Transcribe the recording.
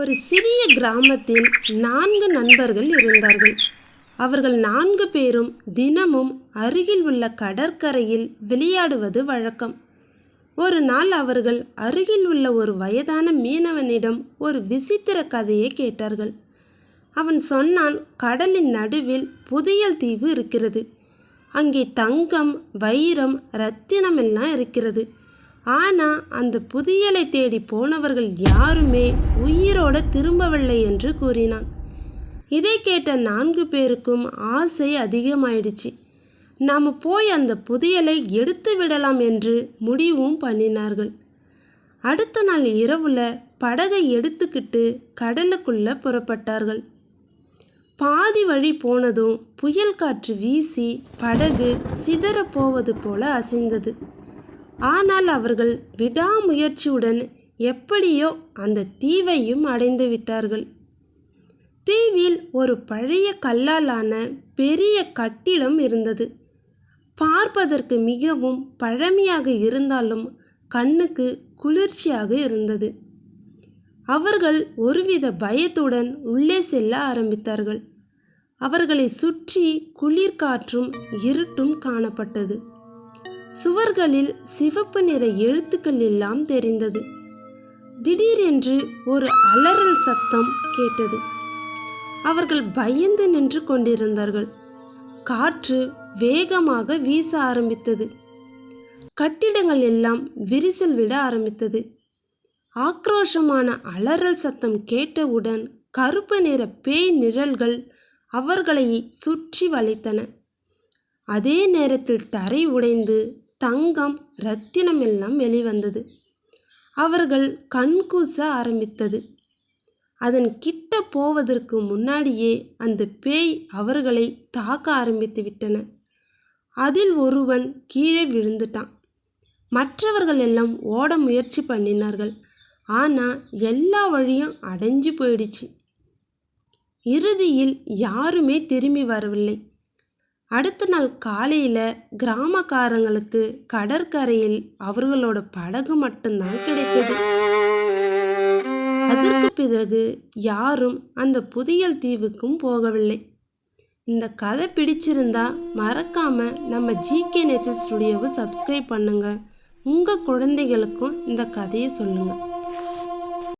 ஒரு சிறிய கிராமத்தில் நான்கு நண்பர்கள் இருந்தார்கள். அவர்கள் நான்கு பேரும் தினமும் அருகில் உள்ள கடற்கரையில் விளையாடுவது வழக்கம். ஒரு நாள் அவர்கள் அருகில் உள்ள ஒரு வயதான மீனவனிடம் ஒரு விசித்திர கதையை கேட்டார்கள். அவன் சொன்னான் கடலின் நடுவில் புதையல் தீவு இருக்கிறது. அங்கே தங்கம் வைரம் ரத்தினம் எல்லாம் இருக்கிறது. ஆனால் அந்த புதியலை தேடி போனவர்கள் யாருமே உயிரோட திரும்பவில்லை என்று கூறினான். இதை கேட்ட நான்கு பேருக்கும் ஆசை அதிகமாயிடுச்சு. நாம் போய் அந்த புதியலை எடுத்து விடலாம் என்று முடிவும் பண்ணினார்கள். அடுத்த நாள் இரவுல படகை எடுத்துக்கிட்டு கடலுக்குள்ள புறப்பட்டார்கள். பாதி வழி போனதும் புயல் காற்று வீசி படகு சிதறப் போவது போல அசைந்தது. ஆனால் அவர்கள் விடாமுயற்சியுடன் எப்படியோ அந்த தீவையும் அடைந்து விட்டார்கள். தீவில் ஒரு பழைய கல்லாலான பெரிய கட்டிடம் இருந்தது. பார்ப்பதற்கு மிகவும் பழமையாக இருந்தாலும் கண்ணுக்கு குளிர்ச்சியாக இருந்தது. அவர்கள் ஒருவித பயத்துடன் உள்ளே செல்ல ஆரம்பித்தார்கள். அவர்களை சுற்றி குளிர்காற்றும் இருட்டும் காணப்பட்டது. சுவர்களில் சிவப்பு நிற எழுத்துக்கள் எல்லாம் தெரிந்தது. திடீரென்று ஒரு அலறல் சத்தம் கேட்டது. அவர்கள் பயந்து நின்று கொண்டிருந்தார்கள். காற்று வேகமாக வீச ஆரம்பித்தது. கட்டிடங்கள் எல்லாம் விரிசல் விட ஆரம்பித்தது. ஆக்ரோஷமான அலறல் சத்தம் கேட்டவுடன் கருப்பு நிற பேய் நிழல்கள் அவர்களை சுற்றி வளைத்தன. அதே நேரத்தில் தரை உடைந்து தங்கம் ரத்தினம் எல்லாம் வெளிவந்தது. அவர்கள் கண்கூச ஆரம்பித்தது. அதன் கிட்ட போவதற்கு முன்னாடியே அந்த பேய் அவர்களை தாக்க ஆரம்பித்து விட்டன. அதில் ஒருவன் கீழே விழுந்துட்டான். மற்றவர்கள் எல்லாம் ஓட முயற்சி பண்ணினார்கள். ஆனால் எல்லா வழியும் அடைஞ்சு போயிடுச்சு. இறுதியில் யாருமே திரும்பி வரவில்லை. அடுத்த நாள் காலையில் கிராமக்காரங்களுக்கு கடற்கரையில் அவர்களோட படகு மட்டும்தான் கிடைத்தது. அதற்கு பிறகு யாரும் அந்த புதியல் தீவுக்கும் போகவில்லை. இந்த கதை பிடிச்சிருந்தா மறக்காம நம்ம ஜிகே நேச்சர் ஸ்டுடியோவை சப்ஸ்கிரைப் பண்ணுங்க. உங்கள் குழந்தைகளுக்கும் இந்த கதையை சொல்லுங்கள்